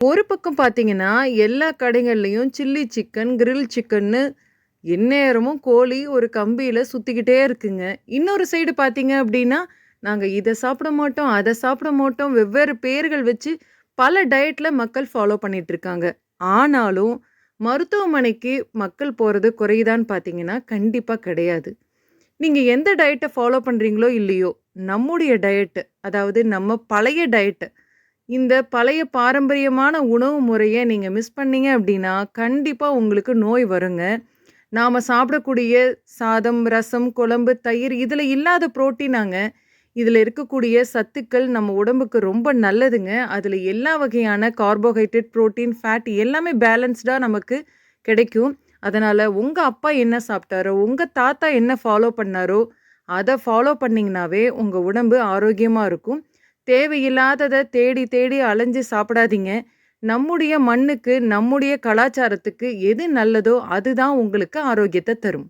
ஒரு பக்கம் பார்த்தீங்கன்னா, எல்லா கடைகள்லயும் சில்லி சிக்கன், கிரில் சிக்கன்னு எந்நேரமும் கோழி ஒரு கம்பியில் சுத்திக்கிட்டே இருக்குங்க. இன்னொரு சைடு பார்த்தீங்க அப்படின்னா நாங்க இதை சாப்பிட மாட்டோம், அதை சாப்பிட மாட்டோம், வெவ்வேறு பேர்கள் வச்சு பல டயட்ல மக்கள் ஃபாலோ பண்ணிகிட்ருக்காங்க ஆனாலும், மருத்துவமனைக்கு மக்கள் போறது குறையுதான்னு பார்த்தீங்கன்னா, கண்டிப்பாக கிடையாது. நீங்க எந்த டயட்டை ஃபாலோ பண்றீங்களோ இல்லையோ, நம்முடைய டயட் அதாவது நம்ம பழைய டயட் இந்த பழைய பாரம்பரியமான உணவு முறையை நீங்கள் மிஸ் பண்ணீங்க அப்படின்னா கண்டிப்பாக உங்களுக்கு நோய் வருங்க. நாம் சாப்பிடக்கூடிய சாதம், ரசம், குழம்பு, தயிர் இதில் இல்லாத புரோட்டீனாங்க. இதில் இருக்கக்கூடிய சத்துக்கள் நம்ம உடம்புக்கு ரொம்ப நல்லதுங்க. அதில் எல்லா வகையான கார்போஹைட்ரேட், புரோட்டீன், ஃபேட் எல்லாமே பேலன்ஸ்டாக நமக்கு கிடைக்கும். அதனால் உங்கள் அப்பா என்ன சாப்பிட்டாரோ, உங்கள் தாத்தா என்ன ஃபாலோ பண்ணாரோ, அதை ஃபாலோ பண்ணிங்கனாவே உங்கள் உடம்பு ஆரோக்கியமாக இருக்கும். தேவையில்லாததை தேடி தேடி அலைஞ்சு சாப்பிடாதீங்க. நம்முடைய மண்ணுக்கு, நம்முடைய கலாச்சாரத்துக்கு எது நல்லதோ அதுதான் உங்களுக்கு ஆரோக்கியத்தை தரும்.